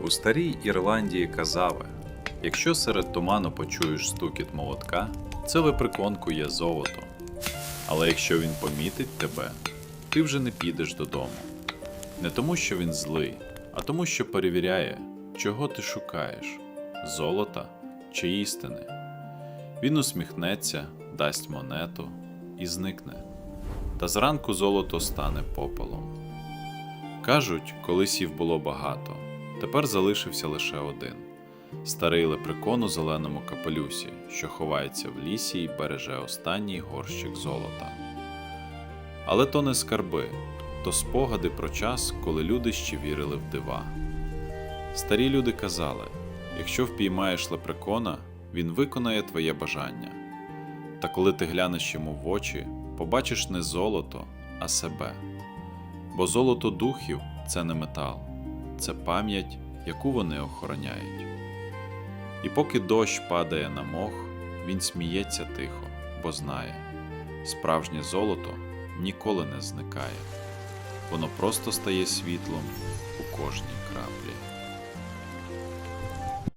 У старій Ірландії казали: якщо серед туману почуєш стукіт молотка, це лепреконку є золото. Але якщо він помітить тебе, ти вже не підеш додому. Не тому, що він злий, а тому, що перевіряє, чого ти шукаєш золота чи істини. Він усміхнеться, дасть монету і зникне. Та зранку золото стане попелом. Кажуть, колись їх було багато, тепер залишився лише один старий лепрекон у зеленому капелюсі, що ховається в лісі і береже останній горщик золота. Але то не скарби, то спогади про час, коли люди ще вірили в дива. Старі люди казали: якщо впіймаєш лепрекона, він виконає твоє бажання. Та коли ти глянеш йому в очі, побачиш не золото, а себе. Бо золото духів це не метал, це пам'ять, яку вони охороняють. І поки дощ падає на мох, він сміється тихо, бо знає, справжнє золото ніколи не зникає, воно просто стає світлом у кожній краплі.